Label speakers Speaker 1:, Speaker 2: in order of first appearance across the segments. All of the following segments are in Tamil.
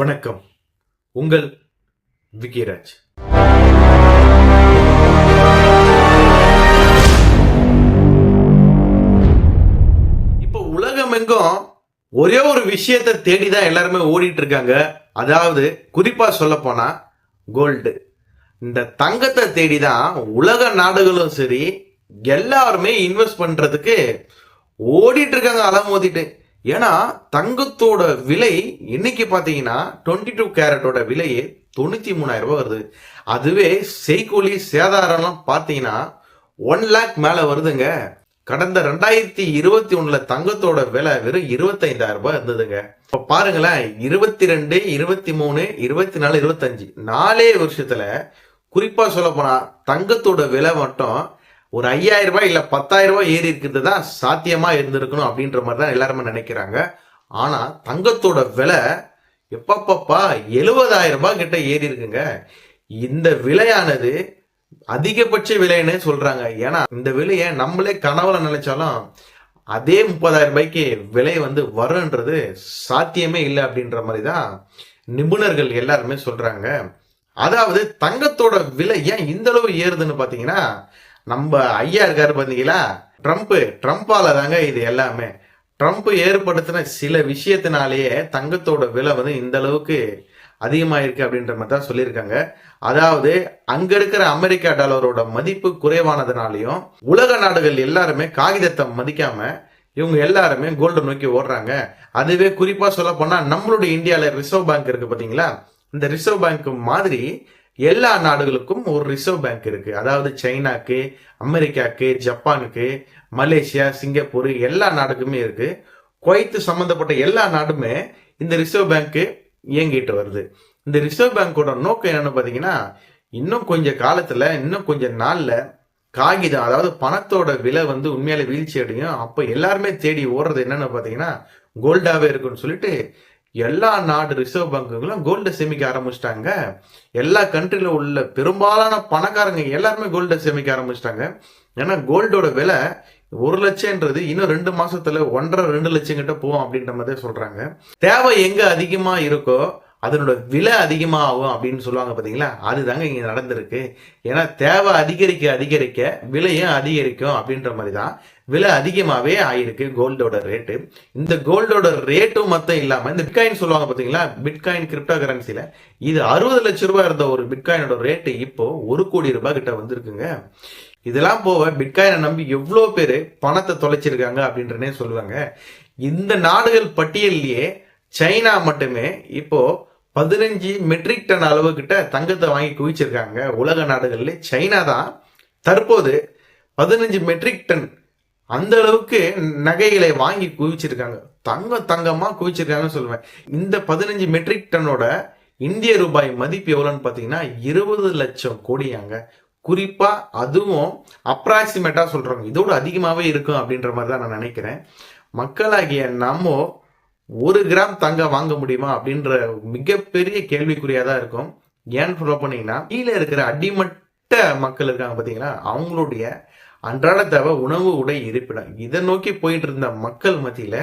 Speaker 1: வணக்கம். உங்கள் விக்கியராஜ். இப்போ உலகம் எங்கும் ஒரே ஒரு விஷயத்தை தேடி தான் எல்லாருமே ஓடிட்டு இருக்காங்க அதாவது குறிப்பா சொல்ல போனா கோல்டு இந்த தங்கத்தை தேடி தான் உலக நாடுகளும் சரி எல்லாருமே இன்வெஸ்ட் பண்றதுக்கு ஓடிட்டு இருக்காங்க அலமோதிட்டு. ஏன்னா தங்கத்தோட விலை இன்னைக்கு பார்த்தீங்கன்னா டுவெண்ட்டி டூ கேரட்டோட விலையே தொண்ணூற்றி மூணாயிரம் ரூபாய் வருது. அதுவே செய்கூலி சேதாரம்லாம் பார்த்தீங்கன்னா ஒன் லேக் மேலே வருதுங்க. கடந்த ரெண்டாயிரத்தி இருபத்தி ஒன்றில் தங்கத்தோட விலை வெறும் இருபத்தைந்தாயிரம் ரூபாய் இருந்ததுங்க. இப்போ பாருங்களேன் இருபத்தி ரெண்டு இருபத்தி மூணு இருபத்தி நாலு இருபத்தஞ்சு நாலே வருஷத்தில் குறிப்பாக சொல்ல போனா தங்கத்தோட விலை மட்டும் ஒரு ஐயாயிரம் ரூபாய் இல்லை பத்தாயிரம் ரூபாய் ஏறி இருக்கிறது தான் சாத்தியமாக இருந்திருக்கணும் அப்படின்ற மாதிரி தான் எல்லாருமே நினைக்கிறாங்க. ஆனால் தங்கத்தோட விலை எப்பப்பப்பா எழுபதாயிரம் ரூபாய் கிட்ட ஏறி இருக்குங்க. இந்த விலையானது அதிகபட்ச விலைன்னு சொல்றாங்க. ஏன்னா இந்த விலையை நம்மளே கனவுல நினைச்சாலும் அதே முப்பதாயிரம் ரூபாய்க்கு விலை வந்து வரும்ன்றது சாத்தியமே இல்லை அப்படின்ற மாதிரி தான் நிபுணர்கள் எல்லாருமே சொல்றாங்க. அதாவது தங்கத்தோட விலை ஏன் இந்த அளவு ஏறுதுன்னு பாத்தீங்கன்னா நம்ம ஐயா இருக்காரு பார்த்தீங்களா ட்ரம்ப்பு ட்ரம்ப்பால தாங்க இது எல்லாமே. ட்ரம்ப் ஏற்படுத்தின சில விஷயத்தினாலேயே தங்கத்தோட விலை வந்து இந்த அளவுக்கு அதிகமாயிருக்கு அப்படின்ற மாதிரி தான் சொல்லியிருக்காங்க. அதாவது அங்க இருக்கிற அமெரிக்கா டாலரோட மதிப்பு குறைவானதுனாலையும் உலக நாடுகள் எல்லாருமே காகிதத்தை மதிக்காம இவங்க எல்லாருமே கோல்டு நோக்கி ஓடுறாங்க. அதுவே குறிப்பா சொல்ல போனா நம்மளுடைய இந்தியால ரிசர்வ் பேங்க் இருக்கு பாத்தீங்களா? இந்த ரிசர்வ் பேங்க் மாதிரி எல்லா நாடுகளுக்கும் ஒரு ரிசர்வ் பேங்க் இருக்கு. அதாவது சைனாக்கு அமெரிக்காக்கு ஜப்பானுக்கு மலேசியா சிங்கப்பூர் எல்லா நாடுக்குமே இருக்கு. குவைத்து சம்பந்தப்பட்ட எல்லா நாடுமே இந்த ரிசர்வ் பேங்க்கு இயங்கிட்டு வருது. இந்த ரிசர்வ் பேங்கோட நோக்கம் என்னன்னு பாத்தீங்கன்னா இன்னும் கொஞ்சம் காலத்துல இன்னும் கொஞ்சம் நாள்ல காகிதம் அதாவது பணத்தோட விலை வந்து உண்மையால வீழ்ச்சி அடையும். அப்ப எல்லாருமே தேடி ஓடுறது என்னன்னு பாத்தீங்கன்னா கோல்டாவே இருக்குன்னு சொல்லிட்டு எல்லா நாடு ரிசர்வ் பேங்குகளும் கோல்டை சேமிக்க ஆரம்பிச்சிட்டாங்க. எல்லா கண்ட்ரில உள்ள பெரும்பாலான பணக்காரங்க எல்லாருமே கோல்டை சேமிக்க ஆரம்பிச்சிட்டாங்க. ஏன்னா கோல்டோட விலை ஒரு லட்சம்ன்றது இன்னும் ரெண்டு மாசத்துல ஒன்றரை ரெண்டு லட்சம் கிட்ட போகும் அப்படின்ற மாதிரி சொல்றாங்க. தேவை எங்க அதிகமா இருக்கோ அதனோட விலை அதிகமாகும் அப்படின்னு சொல்லுவாங்க பார்த்தீங்களா அதுதாங்க இங்கே நடந்திருக்கு. ஏன்னா தேவை அதிகரிக்க அதிகரிக்க விலையும் அதிகரிக்கும் அப்படின்ற மாதிரி தான் விலை அதிகமாகவே ஆயிருக்கு கோல்டோட ரேட்டு. இந்த கோல்டோட ரேட்டும் மொத்தம் இல்லாமல் இந்த பிட்காயின் சொல்லுவாங்க பார்த்தீங்களா பிட்காயின் கிரிப்டோ கரன்சியில் இது அறுபது லட்சம் ரூபாய் இருந்த ஒரு பிட்காயினோட ரேட்டு இப்போ ஒரு கோடி ரூபாய் கிட்ட வந்திருக்குங்க. இதெல்லாம் போக பிட்காயினை நம்பி எவ்வளோ பேர் பணத்தை தொலைச்சிருக்காங்க அப்படின்றனே சொல்லுவாங்க. இந்த நாடுகள் பட்டியல்லையே சைனா மட்டுமே இப்போது பதினஞ்சு மெட்ரிக் டன் அளவு கிட்ட தங்கத்தை வாங்கி குவிச்சிருக்காங்க. உலக நாடுகளில் சைனா தான். தற்போது பதினஞ்சு மெட்ரிக் டன் அந்த அளவுக்கு நகைகளை வாங்கி குவிச்சிருக்காங்க. தங்கம் தங்கமாக குவிச்சிருக்காங்கன்னு சொல்லுவேன். இந்த பதினஞ்சு மெட்ரிக் டன்னோட இந்திய ரூபாய் மதிப்பு எவ்வளோன்னு பார்த்தீங்கன்னா இருபது லட்சம் கோடியாங்க. குறிப்பாக அதுவும் அப்ராக்சிமேட்டாக சொல்றாங்க. இதோட அதிகமாகவே இருக்கும் அப்படின்ற மாதிரி தான் நான் நினைக்கிறேன். மக்களாகிய நம்ம ஒரு கிராம் தங்கம் வாங்க முடியுமா அப்படின்ற மிகப்பெரிய கேள்விக்குறியா தான் இருக்கும். ஏன்னு சொல்ல போனீங்கன்னா கீழே இருக்கிற அடிமட்ட மக்கள் இருக்காங்க பார்த்தீங்கன்னா அவங்களுடைய அன்றாட தேவை உணவு உடை இருப்பிடம். இதை நோக்கி போயிட்டு இருந்த மக்கள் மத்தியில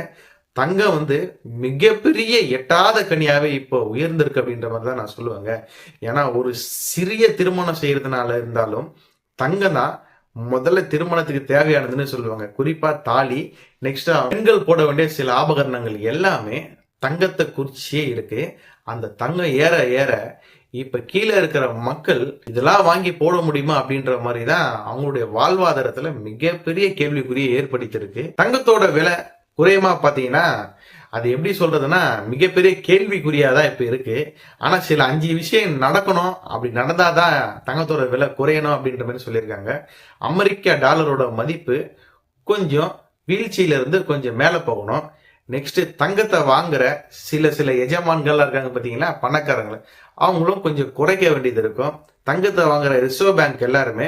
Speaker 1: தங்கம் வந்து மிகப்பெரிய எட்டாத கனியாவே இப்போ உயர்ந்திருக்கு அப்படின்ற மாதிரி தான் நான் சொல்லுவேங்க. ஏன்னா ஒரு சிறிய திருமணம் செய்யறதுனால இருந்தாலும் தங்கம் தான் முதல்ல திருமணத்துக்கு தேவையானதுன்னு சொல்லுவாங்க. குறிப்பா தாலி நெக்ஸ்ட் பெண்கள் போட வேண்டிய சில ஆபகரணங்கள் எல்லாமே தங்கத்தை குறிச்சியே இருக்கு. அந்த தங்கம் ஏற ஏற இப்ப கீழே இருக்கிற மக்கள் இதெல்லாம் வாங்கி போட முடியுமா அப்படின்ற மாதிரி தான் அவங்களுடைய வாழ்வாதாரத்துல மிகப்பெரிய கேள்விக்குறியை ஏற்படுத்தியிருக்கு. தங்கத்தோட விலை குறையுமா பாத்தீங்கன்னா அது எப்படி சொல்றதுன்னா மிகப்பெரிய கேள்விக்குறியா தான் இப்போ இருக்கு. ஆனா சில அஞ்சு விஷயம் நடக்கணும். அப்படி நடந்தாதான் தங்கத்தோட விலை குறையணும் அப்படின்ற மாதிரி சொல்லியிருக்காங்க. அமெரிக்க டாலரோட மதிப்பு கொஞ்சம் வீழ்ச்சியில இருந்து கொஞ்சம் மேலே போகணும். நெக்ஸ்ட் தங்கத்தை வாங்குற சில சில எஜமான்கள் இருக்காங்க பார்த்தீங்களா பணக்காரங்களை அவங்களும் கொஞ்சம் குறைக்க வேண்டியது இருக்கும். தங்கத்தை வாங்குற ரிசர்வ் பேங்க் எல்லாருமே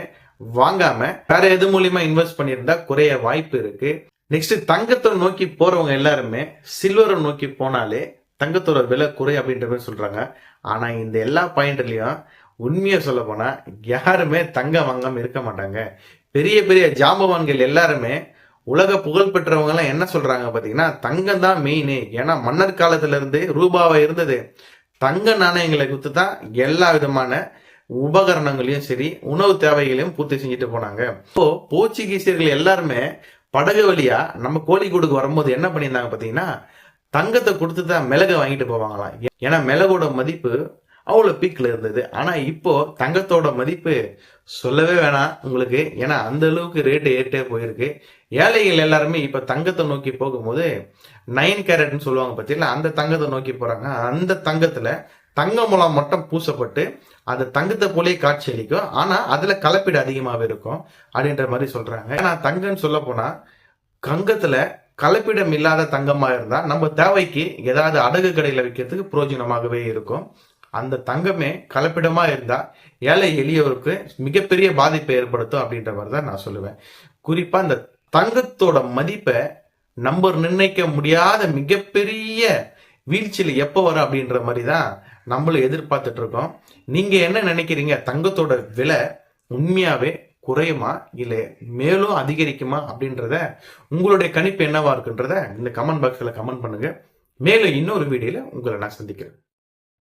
Speaker 1: வாங்காம வேற எது மூலியமா இன்வெஸ்ட் பண்ணியிருந்தா குறைய வாய்ப்பு இருக்கு. நெக்ஸ்ட் தங்கத்தை நோக்கி போறவங்க எல்லாருமே சில்வரை நோக்கி போனாலே தங்கத்தோட விலை குறை அப்படின்ற மாதிரி சொல்றாங்க. ஆனா இந்த எல்லா பாயிண்ட்லயும் உண்மையை சொல்ல போனா யாருமே தங்கம் வாங்காம இருக்க மாட்டாங்க. பெரிய பெரிய ஜாம்பவான்கள் எல்லாருமே உலக புகழ் பெற்றவங்க எல்லாம் என்ன சொல்றாங்க பாத்தீங்கன்னா தங்கம் தான் மெயின் ஏன்னா மன்னர் காலத்துல இருந்து ரூபாவா இருந்தது. தங்க நாணயங்களை கொடுத்து தான் எல்லா விதமான உபகரணங்களையும் சரி உணவு தேவைகளையும் பூர்த்தி செஞ்சுட்டு போனாங்க. இப்போ போர்ச்சுகீசியர்கள் எல்லாருமே படகு வழியா நம்ம கோழிக்கூடுக்கு வரும்போது என்ன பண்ணியிருந்தாங்க பார்த்தீங்கன்னா தங்கத்தை கொடுத்து தான் மிளகை வாங்கிட்டு போவாங்களாம். ஏன்னா மிளகோட மதிப்பு அவ்வளோ பீக்கில் இருந்தது. ஆனால் இப்போ தங்கத்தோட மதிப்பு சொல்லவே வேணாம் உங்களுக்கு. ஏன்னா அந்த அளவுக்கு ரேட்டு ஏறிட்டே போயிருக்கு. ஏழைகள் எல்லாருமே இப்போ தங்கத்தை நோக்கி போகும்போது நைன் கேரட்னு சொல்லுவாங்க பார்த்தீங்களா? அந்த தங்கத்தை நோக்கி போகிறாங்க அந்த தங்கத்தில் தங்க முலாம் மட்டும் பூசப்பட்டு அது தங்கத்தை போலயே காட்சி அளிக்கும். ஆனால் அதில் கலப்பீடு அதிகமாகவே இருக்கும் அப்படின்ற மாதிரி சொல்கிறாங்க ஏன்னா தங்கம்னு சொல்ல போனால் கங்கத்தில் கலப்பிடம் இல்லாத தங்கமாக இருந்தால் நம்ம தேவைக்கு ஏதாவது அடகு கடையில் விற்கிறதுக்கு பிரயோஜனமாகவே இருக்கும். அந்த தங்கமே கலப்பிடமா இருந்தா ஏழை எளியவருக்கு மிகப்பெரிய பாதிப்பை ஏற்படுத்தும் அப்படின்ற மாதிரி தான் நான் சொல்லுவேன். குறிப்பா இந்த தங்கத்தோட மதிப்பை நம்பர் நிர்ணயிக்க முடியாத மிகப்பெரிய வீழ்ச்சியில் எப்போ வரும் அப்படின்ற மாதிரி தான் நம்மளும் எதிர்பார்த்துட்டு இருக்கோம். நீங்க என்ன நினைக்கிறீங்க? தங்கத்தோட விலை உண்மையாவே குறையுமா? இல்லை மேலும் அதிகரிக்குமா? அப்படின்றத உங்களுடைய கணிப்பு என்னவா இருக்குன்றத இந்த கமெண்ட் பாக்ஸில் கமெண்ட் பண்ணுங்க. மேலும் இன்னொரு வீடியோல உங்களை நான் சந்திக்கிறேன்.